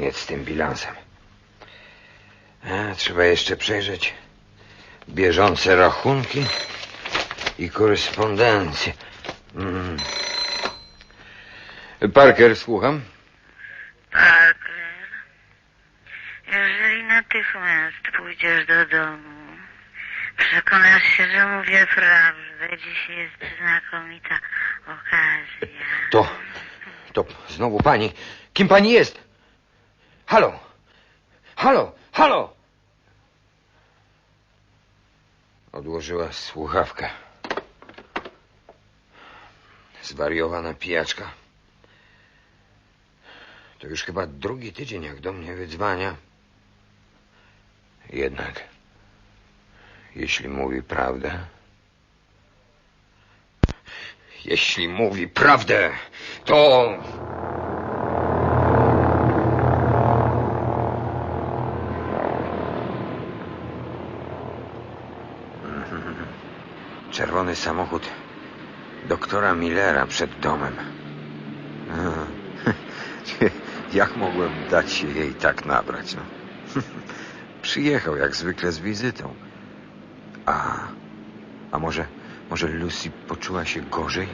koniec z tym bilansem. A, trzeba jeszcze przejrzeć bieżące rachunki i korespondencję. Mm. Parker, słucham. Parker, jeżeli natychmiast pójdziesz do domu, przekonasz się, że mówię prawdę. Dziś jest znakomita okazja. To, to znowu pani. Kim pani jest? Halo? Halo? Halo? Odłożyła słuchawkę. Zwariowana pijaczka. To już chyba drugi tydzień, jak do mnie wydzwania. Jednak, jeśli mówi prawdę. Jeśli mówi prawdę, to. Czerwony samochód doktora Millera przed domem. Jak mogłem dać się jej tak nabrać? No? Przyjechał jak zwykle z wizytą. A, a może, może Lucy poczuła się gorzej?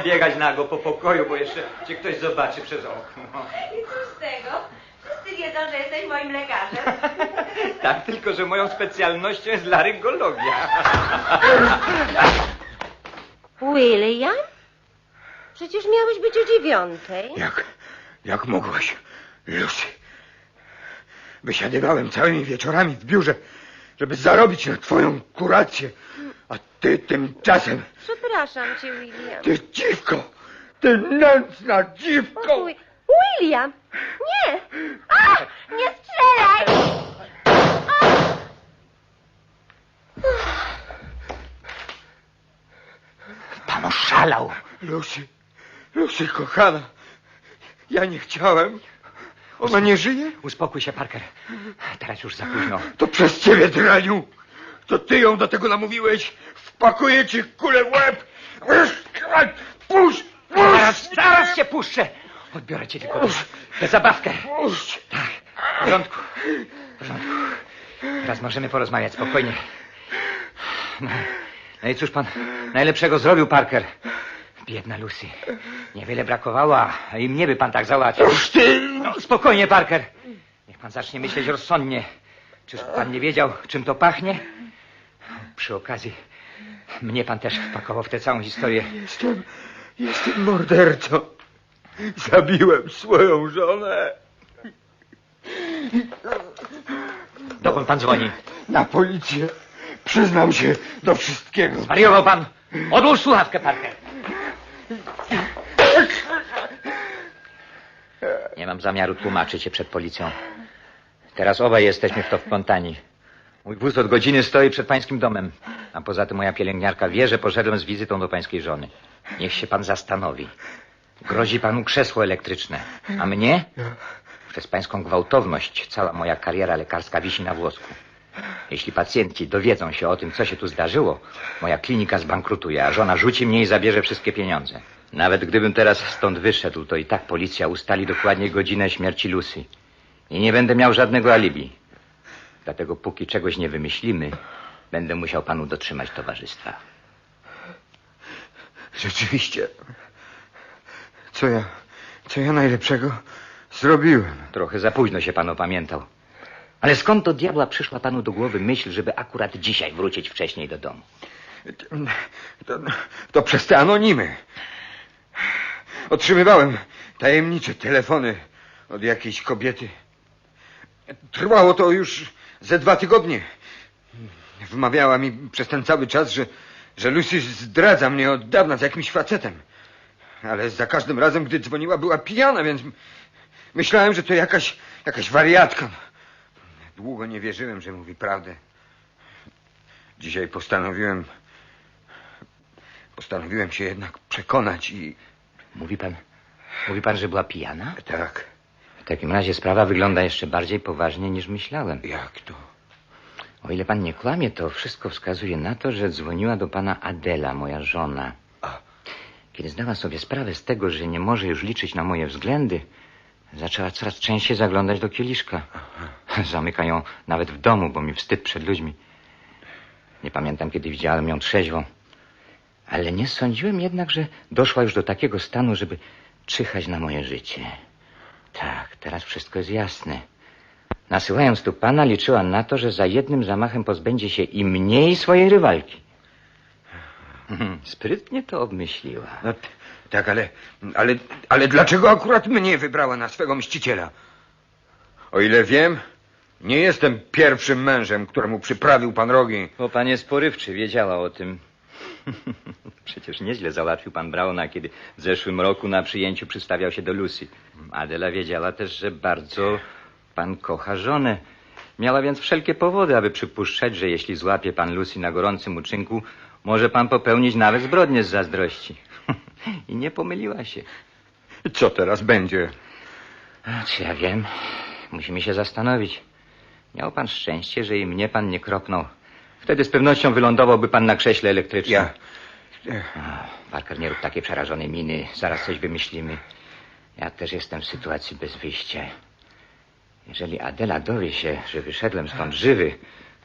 Przestań biegać nago po pokoju, bo jeszcze cię ktoś zobaczy przez okno. I cóż z tego? Wszyscy wiedzą, że jesteś moim lekarzem. Tak, tylko że moją specjalnością jest laryngologia. William? Przecież miałeś być o dziewiątej. Jak, jak mogłaś, Lucy? Wysiadywałem całymi wieczorami w biurze, żeby zarobić na twoją kurację. A ty tymczasem, Przepraszam cię, William. ty dziwko, ty nędzna dziwko! Spokój. William! Nie! A! Nie strzelaj! Pan oszalał. Lucy, Lucy, kochana, ja nie chciałem. Ona nie żyje? Uspokój się, Parker. Teraz już za późno. To przez ciebie, draniu! To ty ją do tego namówiłeś! Wpakuję ci kulę w łeb! Puść! Puść! zaraz cię puszczę. Odbiorę cię tylko tę zabawkę. Puść! Tak, w porządku. W porządku. Teraz możemy porozmawiać spokojnie. No, no i cóż pan najlepszego zrobił, Parker? Biedna Lucy. Niewiele brakowało, a i mnie by pan tak załatwił. No, spokojnie, Parker. Niech pan zacznie myśleć rozsądnie. Czyż pan nie wiedział, czym to pachnie? Przy okazji, mnie pan też wpakował w tę całą historię. Jestem, jestem mordercą. Zabiłem swoją żonę. Dokąd pan dzwoni? Na policję. Przyznam się do wszystkiego. Wariował pan? Odłóż słuchawkę, Parker. Nie mam zamiaru tłumaczyć się przed policją. Teraz obaj jesteśmy w to wplątani. Mój wóz od godziny stoi przed pańskim domem. A poza tym moja pielęgniarka wie, że poszedłem z wizytą do pańskiej żony. Niech się pan zastanowi. Grozi panu krzesło elektryczne. A mnie? Przez pańską gwałtowność cała moja kariera lekarska wisi na włosku. Jeśli pacjenci dowiedzą się o tym, co się tu zdarzyło, moja klinika zbankrutuje, a żona rzuci mnie i zabierze wszystkie pieniądze. Nawet gdybym teraz stąd wyszedł, to i tak policja ustali dokładnie godzinę śmierci Lucy. I nie będę miał żadnego alibi. Dlatego póki czegoś nie wymyślimy, będę musiał panu dotrzymać towarzystwa. Rzeczywiście. Co ja, co ja najlepszego zrobiłem? Trochę za późno się pan opamiętał. Ale skąd do diabła przyszła panu do głowy myśl, żeby akurat dzisiaj wrócić wcześniej do domu? To, to przez te anonimy. Otrzymywałem tajemnicze telefony od jakiejś kobiety. Trwało to już ze dwa tygodnie. Wmawiała mi przez ten cały czas, że, że Lucy zdradza mnie od dawna z jakimś facetem. Ale za każdym razem, gdy dzwoniła, była pijana, więc myślałem, że to jakaś, jakaś wariatka. Długo nie wierzyłem, że mówi prawdę. Dzisiaj postanowiłem. Postanowiłem się jednak przekonać i. Mówi pan, mówi pan, że była pijana? Tak, takim razie sprawa wygląda jeszcze bardziej poważnie niż myślałem. jak to? O ile pan nie kłamie, to wszystko wskazuje na to, że dzwoniła do pana Adela, moja żona. A. Kiedy zdała sobie sprawę z tego, że nie może już liczyć na moje względy, zaczęła coraz częściej zaglądać do kieliszka. Zamyka ją nawet w domu, bo mi wstyd przed ludźmi. Nie pamiętam, kiedy widziałem ją trzeźwą. Ale nie sądziłem jednak, że doszła już do takiego stanu, żeby czyhać na moje życie. Tak, teraz wszystko jest jasne. Nasyłając tu pana, liczyła na to, że za jednym zamachem pozbędzie się i mnie, i swojej rywalki. Sprytnie to obmyśliła. No, tak, ale, ale, ale dlaczego akurat mnie wybrała na swego mściciela? O ile wiem, nie jestem pierwszym mężem, któremu przyprawił pan rogi. Bo pan jest porywczy, wiedziała o tym. Przecież nieźle załatwił pan Brauna, kiedy w zeszłym roku na przyjęciu przystawiał się do Lucy. Adela wiedziała też, że bardzo pan kocha żonę. Miała więc wszelkie powody, aby przypuszczać, że jeśli złapie pan Lucy na gorącym uczynku, może pan popełnić nawet zbrodnię z zazdrości. I nie pomyliła się. Co teraz będzie? Czy ja wiem? Musimy się zastanowić. Miał pan szczęście, że i mnie pan nie kropnął. Wtedy z pewnością wylądowałby pan na krześle elektrycznym. Ja. Parker, nie rób takiej przerażonej miny. Zaraz coś wymyślimy. Ja też jestem w sytuacji bez wyjścia. Jeżeli Adela dowie się, że wyszedłem stąd żywy,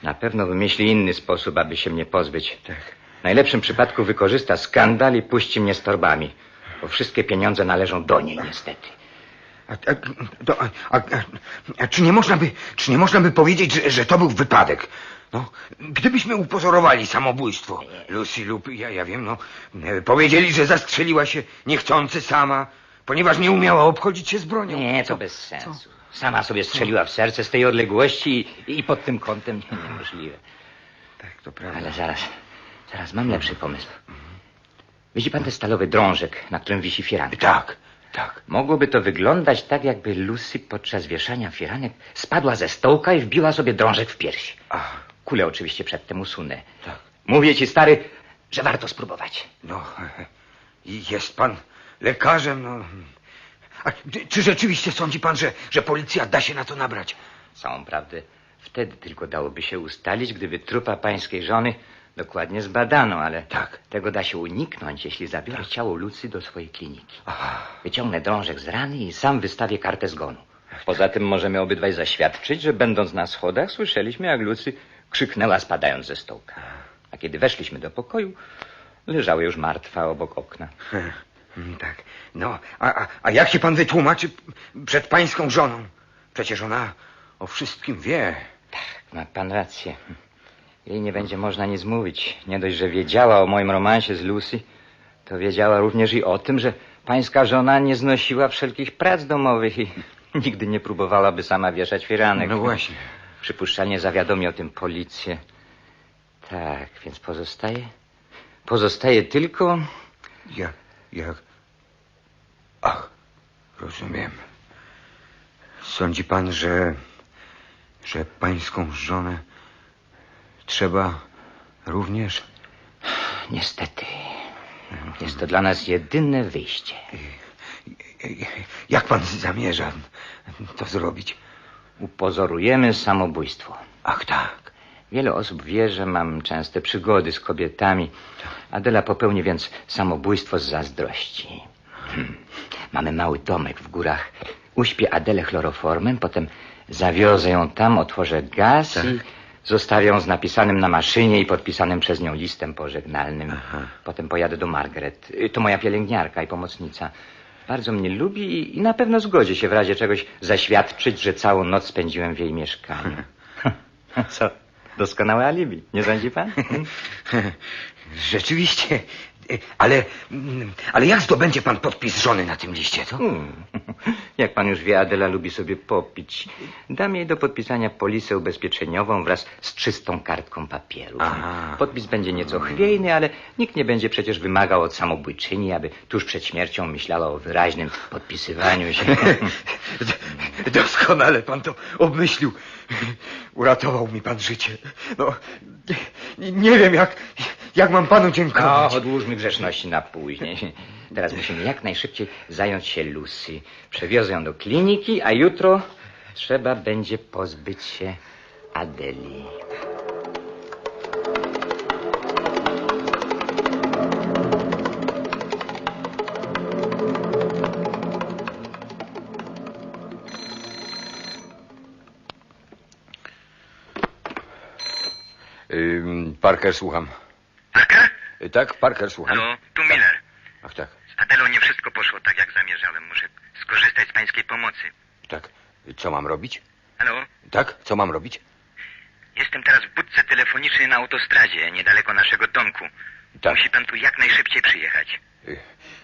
na pewno wymyśli inny sposób, aby się mnie pozbyć. Tak. W najlepszym przypadku wykorzysta skandal i puści mnie z torbami. Bo wszystkie pieniądze należą do niej, niestety. A, a, to, a, a, a czy nie można by, czy nie można by powiedzieć, że, że to był wypadek? No, gdybyśmy upozorowali samobójstwo, Lucy lub ja, ja wiem, no, e, powiedzieli, że zastrzeliła się niechcący sama, ponieważ nie umiała obchodzić się z bronią. Nie, to Co? bez sensu. Sama sobie strzeliła w serce z tej odległości i, i pod tym kątem niemożliwe. Tak, to prawda. Ale zaraz, zaraz mam lepszy pomysł. Widzi pan ten stalowy drążek, na którym wisi firanek? Tak, tak. Mogłoby to wyglądać tak, jakby Lucy podczas wieszania firanek spadła ze stołka i wbiła sobie drążek w piersi. A, Kulę oczywiście przedtem usunę. tak. Mówię ci, stary, że warto spróbować. No, jest pan lekarzem, no. A czy- czy rzeczywiście sądzi pan, że, że policja da się na to nabrać? Całą prawdę wtedy tylko dałoby się ustalić, gdyby trupa pańskiej żony dokładnie zbadano, ale Tak. tego da się uniknąć, jeśli zabiorę ciało Lucy do swojej kliniki. Aha. Wyciągnę drążek z rany i sam wystawię kartę zgonu. Poza tym możemy obydwaj zaświadczyć, że będąc na schodach słyszeliśmy, jak Lucy krzyknęła spadając ze stołka. A kiedy weszliśmy do pokoju, leżała już martwa obok okna. Mm, Tak. No, a, a, a jak się pan wytłumaczy przed pańską żoną? Przecież ona o wszystkim wie. Tak, ma pan rację. Jej nie będzie można nic mówić. Nie dość, że wiedziała o moim romansie z Lucy, to wiedziała również i o tym, że pańska żona nie znosiła wszelkich prac domowych i nigdy nie próbowałaby sama wieszać firanek. No właśnie. Przypuszczalnie zawiadomi o tym policję. Tak, więc pozostaje... Pozostaje tylko... Jak, jak... Ach, rozumiem. Sądzi pan, że... że pańską żonę trzeba również... Niestety... Jest to dla nas jedyne wyjście. Jak pan zamierza to zrobić? Upozorujemy samobójstwo. Ach, tak. Wiele osób wie, że mam częste przygody z kobietami. Adela popełni więc samobójstwo z zazdrości. Hmm. Mamy mały domek w górach. Uśpię Adelę chloroformem, potem zawiozę ją tam, otworzę gaz i zostawię ją z napisanym na maszynie i podpisanym przez nią listem pożegnalnym. Aha. Potem pojadę do Margaret. Y, To moja pielęgniarka i pomocnica. Bardzo mnie lubi i- na pewno zgodzi się w razie czegoś zaświadczyć, że całą noc spędziłem w jej mieszkaniu. Co? Doskonałe alibi, nie sądzi pan? Rzeczywiście. Ale, ale jak zdobędzie pan podpis żony na tym liście, co? Hmm. Jak pan już wie, Adela lubi sobie popić. Dam jej do podpisania polisę ubezpieczeniową wraz z czystą kartką papieru. Aha. Podpis będzie nieco chwiejny, ale nikt nie będzie przecież wymagał od samobójczyni, aby tuż przed śmiercią myślała o wyraźnym podpisywaniu się. Doskonale pan to obmyślił. Uratował mi pan życie. No, nie, nie wiem, jak, jak mam panu dziękować? No, odłóżmy grzeczności na później. Teraz musimy jak najszybciej zająć się Lucy. Przewiozę ją do kliniki, a jutro trzeba będzie pozbyć się Adeli. Parker, słucham. Parker? Y, Tak, Parker, słucham. Halo, tu Miller. Ach tak, Z Adelą nie wszystko poszło tak, jak zamierzałem. Muszę skorzystać z pańskiej pomocy. tak. Y, Co mam robić? Halo? Tak, co mam robić? Jestem teraz w budce telefonicznej na autostradzie, niedaleko naszego domku. Tak. Musi pan tu jak najszybciej przyjechać. Y,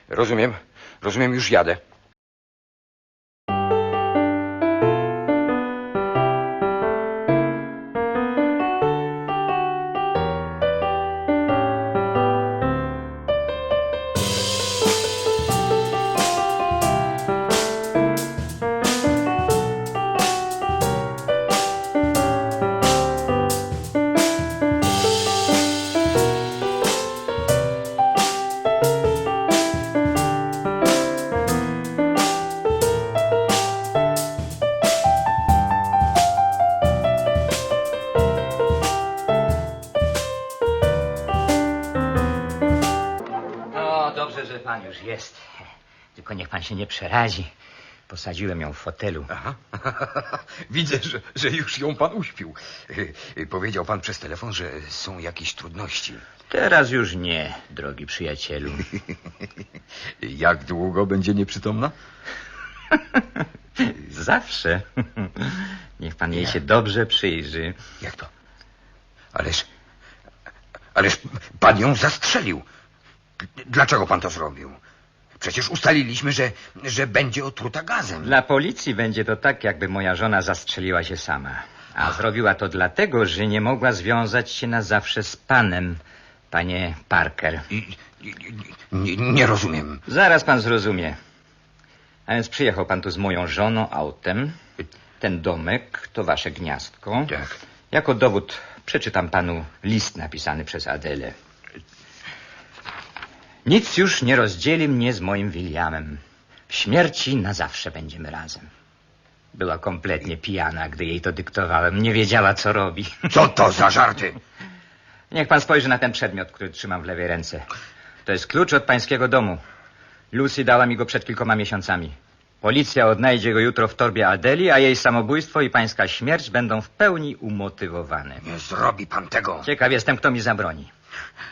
Rozumiem, rozumiem, już jadę. Tylko niech pan się nie przerazi. Posadziłem ją w fotelu. Aha. Widzę, że, że już ją pan uśpił. Y, y, Powiedział pan przez telefon, że są jakieś trudności. Teraz już nie, drogi przyjacielu. Jak długo będzie nieprzytomna? Zawsze. Niech pan jej się dobrze przyjrzy. Jak to? Ależ. Ależ pan ją zastrzelił. Dlaczego pan to zrobił? Przecież ustaliliśmy, że, że będzie otruta gazem. Dla policji będzie to tak, jakby moja żona zastrzeliła się sama. A zrobiła to dlatego, że nie mogła związać się na zawsze z panem, panie Parker. I, i, nie, nie rozumiem. Zaraz pan zrozumie. A więc przyjechał pan tu z moją żoną autem. Ten domek to wasze gniazdko. Tak. Jako dowód przeczytam panu list napisany przez Adelę. Nic już nie rozdzieli mnie z moim Williamem. W śmierci na zawsze będziemy razem. Była kompletnie pijana, gdy jej to dyktowałem. Nie wiedziała, co robi. Co to za żarty? Niech pan spojrzy na ten przedmiot, który trzymam w lewej ręce. To jest klucz od pańskiego domu. Lucy dała mi go przed kilkoma miesiącami. Policja odnajdzie go jutro w torbie Adeli, a jej samobójstwo i pańska śmierć będą w pełni umotywowane. Nie zrobi pan tego. Ciekaw jestem, kto mi zabroni.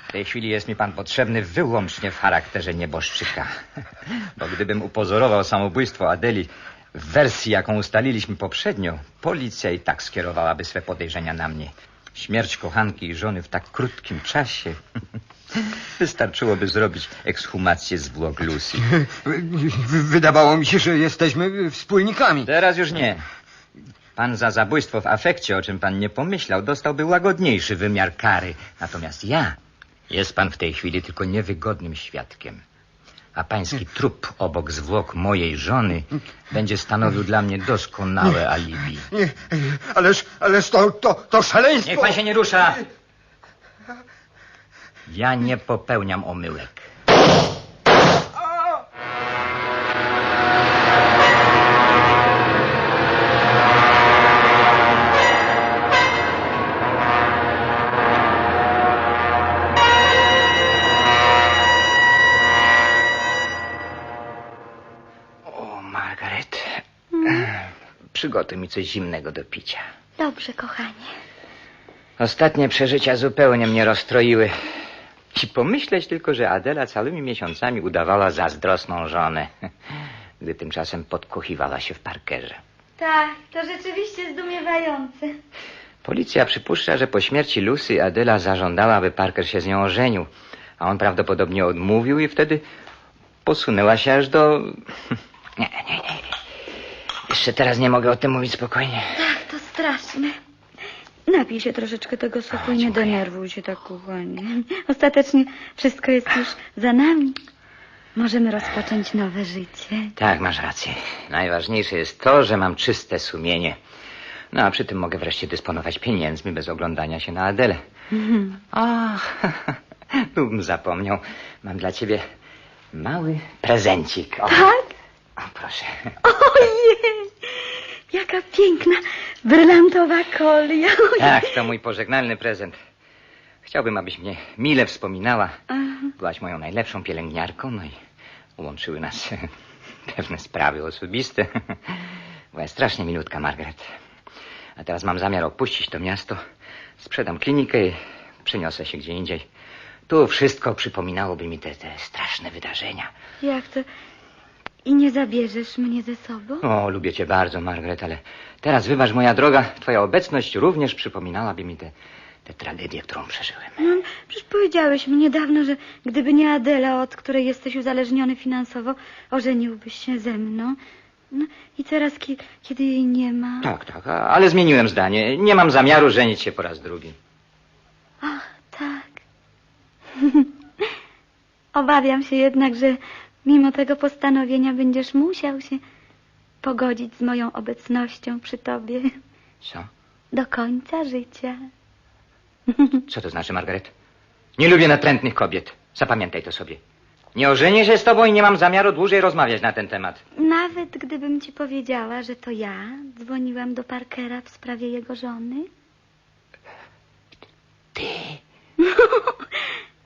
W tej chwili jest mi pan potrzebny wyłącznie w charakterze nieboszczyka. Bo gdybym upozorował samobójstwo Adeli w wersji, jaką ustaliliśmy poprzednio, policja i tak skierowałaby swe podejrzenia na mnie. Śmierć kochanki i żony w tak krótkim czasie. Wystarczyłoby zrobić ekshumację zwłok Lucy. Wydawało mi się, że jesteśmy wspólnikami. Teraz już nie. Pan za zabójstwo w afekcie, o czym pan nie pomyślał, dostałby łagodniejszy wymiar kary. Natomiast ja jest pan w tej chwili tylko niewygodnym świadkiem. A pański trup obok zwłok mojej żony będzie stanowił dla mnie doskonałe alibi. Nie, ależ, ależ to, to, to szaleństwo. Niech pan się nie rusza. Ja nie popełniam omyłek. Przygotuj mi coś zimnego do picia. Dobrze, kochanie. Ostatnie przeżycia zupełnie mnie rozstroiły. I pomyśleć tylko, że Adela całymi miesiącami udawała zazdrosną żonę, gdy tymczasem podkochiwała się w parkerze. Tak, to rzeczywiście zdumiewające. Policja przypuszcza, że po śmierci Lucy Adela zażądała, aby Parker się z nią ożenił, a on prawdopodobnie odmówił i wtedy posunęła się aż do... Nie, nie, nie. Jeszcze teraz nie mogę o tym mówić spokojnie. Tak, to straszne. Napij się troszeczkę tego soku i nie denerwuj się tak, kochanie. Ostatecznie wszystko jest już za nami. Możemy rozpocząć nowe życie. Tak, masz rację. Najważniejsze jest to, że mam czyste sumienie. No, a przy tym mogę wreszcie dysponować pieniędzmi bez oglądania się na Adelę. Ach, bym zapomniał. Mam dla ciebie mały prezencik. O, Tak? O, proszę. Ojej! Jaka piękna, brylantowa kolia. Ojej. Tak, to mój pożegnalny prezent. Chciałbym, abyś mnie mile wspominała. Aha. Byłaś moją najlepszą pielęgniarką, no i łączyły nas pewne sprawy osobiste. Była strasznie milutka, Margaret. A teraz mam zamiar opuścić to miasto. Sprzedam klinikę i Przeniosę się gdzie indziej. Tu wszystko przypominałoby mi te, te straszne wydarzenia. Jak to? I nie zabierzesz mnie ze sobą? O, lubię cię bardzo, Margaret, ale teraz wybacz, moja droga, twoja obecność również przypominałaby mi tę tę tragedię, którą przeżyłem. No, przecież powiedziałeś mi niedawno, że gdyby nie Adela, od której jesteś uzależniony finansowo, ożeniłbyś się ze mną. No i teraz, ki- kiedy jej nie ma... Tak, tak, a- ale zmieniłem zdanie. Nie mam zamiaru żenić się po raz drugi. Ach, tak. Obawiam się jednak, że mimo tego postanowienia będziesz musiał się pogodzić z moją obecnością przy tobie Co? do końca życia. Co to znaczy, Margaret? Nie lubię natrętnych kobiet. Zapamiętaj to sobie. Nie ożenię się z tobą i nie mam zamiaru dłużej rozmawiać na ten temat. Nawet gdybym ci powiedziała, że to ja dzwoniłam do Parkera w sprawie jego żony. Ty?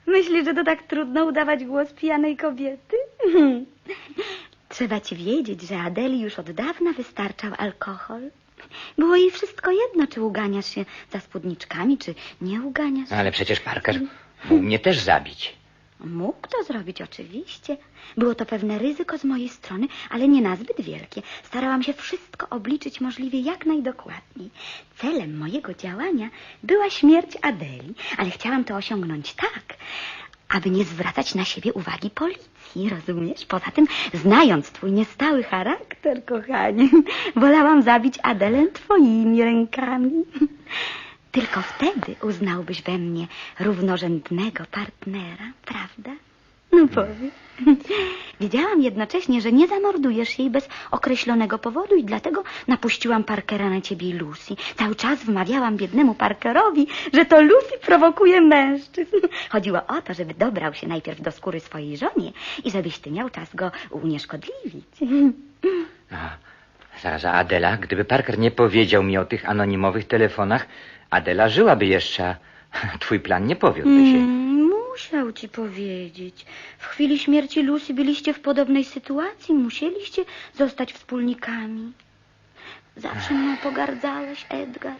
Myślisz, że to tak trudno udawać głos pijanej kobiety? Trzeba ci wiedzieć, że Adeli już od dawna wystarczał alkohol. Było jej wszystko jedno, czy uganiasz się za spódniczkami, czy nie uganiasz. Ale przecież Parker mógł mnie też zabić. Mógł to zrobić oczywiście. Było to pewne ryzyko z mojej strony, ale nie nazbyt wielkie. Starałam się wszystko obliczyć możliwie jak najdokładniej. Celem mojego działania była śmierć Adeli, ale chciałam to osiągnąć tak, aby nie zwracać na siebie uwagi policji, rozumiesz? Poza tym, znając twój niestały charakter, kochanie, wolałam zabić Adelę twoimi rękami. Tylko wtedy uznałbyś we mnie równorzędnego partnera, prawda? Powiedz. Wiedziałam jednocześnie, że nie zamordujesz jej bez określonego powodu i dlatego napuściłam Parkera na ciebie i Lucy. Cały czas wmawiałam biednemu Parkerowi, że to Lucy prowokuje mężczyzn. Chodziło o to, żeby dobrał się najpierw do skóry swojej żonie i żebyś ty miał czas go unieszkodliwić. A, zaraz, a Adela, gdyby Parker nie powiedział mi o tych anonimowych telefonach, Adela żyłaby jeszcze, a twój plan nie powiódłby się. Mm, musiał ci powiedzieć. W chwili śmierci Lucy byliście w podobnej sytuacji. Musieliście zostać wspólnikami. Zawsze mną pogardzałeś, Edgar.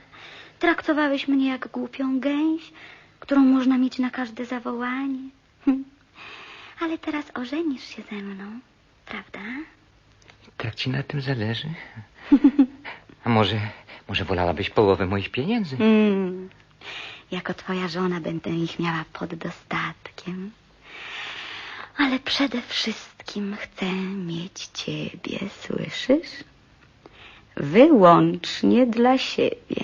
Traktowałeś mnie jak głupią gęś, którą można mieć na każde zawołanie. Ale teraz ożenisz się ze mną, prawda? Tak ci na tym zależy? A może, może wolałabyś połowę moich pieniędzy? Mm. Jako twoja żona będę ich miała pod dostatkiem. Ale przede wszystkim chcę mieć ciebie, słyszysz? Wyłącznie dla siebie.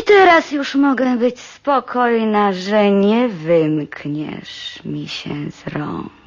I teraz już mogę być spokojna, że nie wymkniesz mi się z rąk.